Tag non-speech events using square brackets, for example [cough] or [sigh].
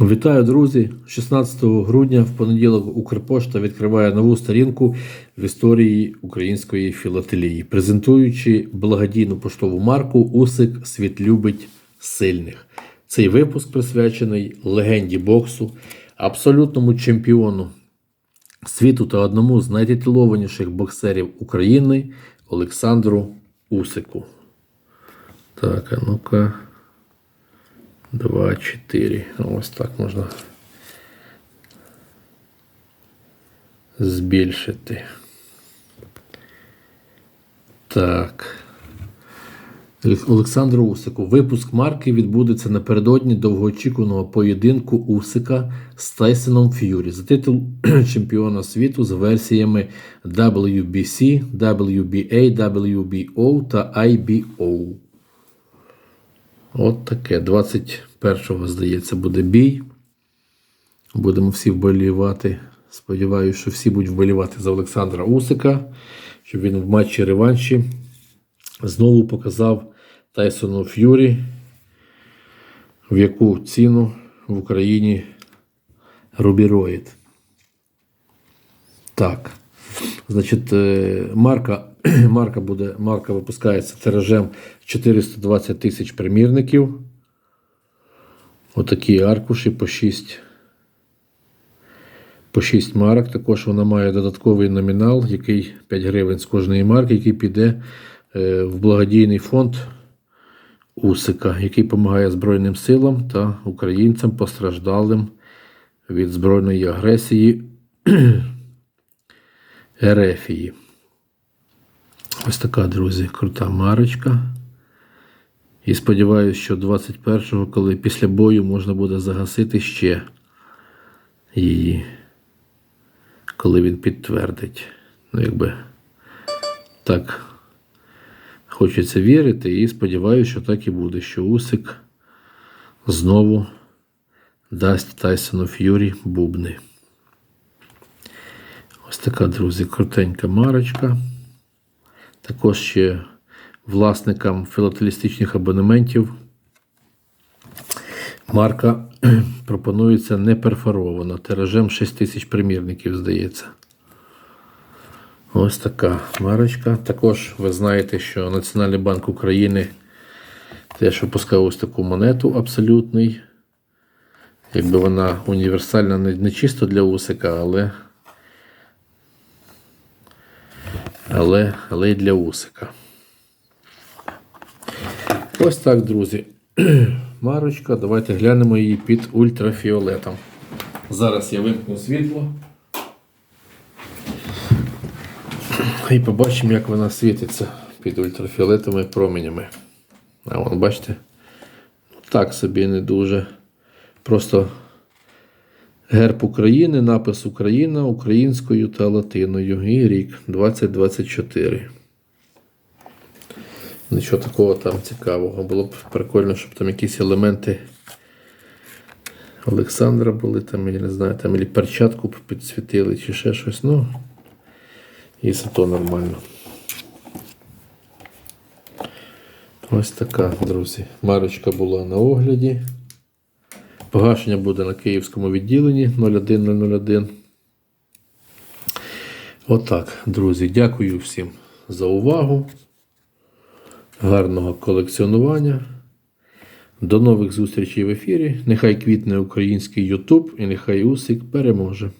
Вітаю, друзі! 16 грудня в понеділок Укрпошта відкриває нову сторінку в історії української філателії, презентуючи благодійну поштову марку Усик Світ любить сильних. Цей випуск присвячений легенді боксу, абсолютному чемпіону світу та одному з найтитулованіших боксерів України Олександру Усику. Так, а ну-ка. 2, 4. Ось так можна збільшити. Так. Олександру Усику. Випуск марки відбудеться напередодні довгоочікуваного поєдинку Усика з Тайсоном Ф'юрі за титул [clears throat] чемпіона світу з версіями WBC, WBA, WBO та IBO. От таке. 21-го, здається, буде бій. Будемо всі вболівати. Сподіваюся, що всі будуть вболівати за Олександра Усика, щоб він в матчі реванші знову показав Тайсону Ф'юрі, в яку ціну в Україні рубіроїд. Так. Значить, е, марка, [clears throat] марка буде, марка випускається тиражем 420 тисяч примірників. Отакі аркуші по 6. По 6 марок. Також вона має додатковий номінал, який 5 гривень з кожної марки, який піде е, в благодійний фонд Усика, який допомагає Збройним силам та українцям постраждалим від збройної агресії [clears throat] Ерефії. Ось така, друзі, крута марочка. І сподіваюся, що 21-го, коли після бою можна буде загасити ще її, коли він підтвердить. Ну, якби так хочеться вірити, і сподіваюся, що так і буде, що Усик знову дасть Тайсону Ф'юрі бубни. Ось така, друзі, крутенька марочка. Також ще власникам філателістичних абонементів марка [clears throat] пропонується не перфорована. Тиражем 6 тисяч примірників, здається. Ось така марочка. Також ви знаєте, що Національний банк України теж випускав ось таку монету абсолютний. Якби вона універсальна не чисто для усика, але але, але й для усика. Ось так, друзі. [clears throat] Марочка, давайте глянемо її під ультрафіолетом. Зараз я вимкну світло. І побачимо, як вона світиться під ультрафіолетовими променями. А вон, бачите? Так собі не дуже. Просто Герб України, напис Україна українською та латиною. І рік 2024. Нічого такого там цікавого. Було б прикольно, щоб там якісь елементи Олександра були, там, я не знаю, там і перчатку підсвітили чи ще щось. Ну, і це то нормально. Ось така, друзі. Марочка була на огляді. Погашення буде на київському відділенні 01001. Отак, друзі. Дякую всім за увагу. Гарного колекціонування. До нових зустрічей в ефірі. Нехай квітне український YouTube і нехай Усик переможе.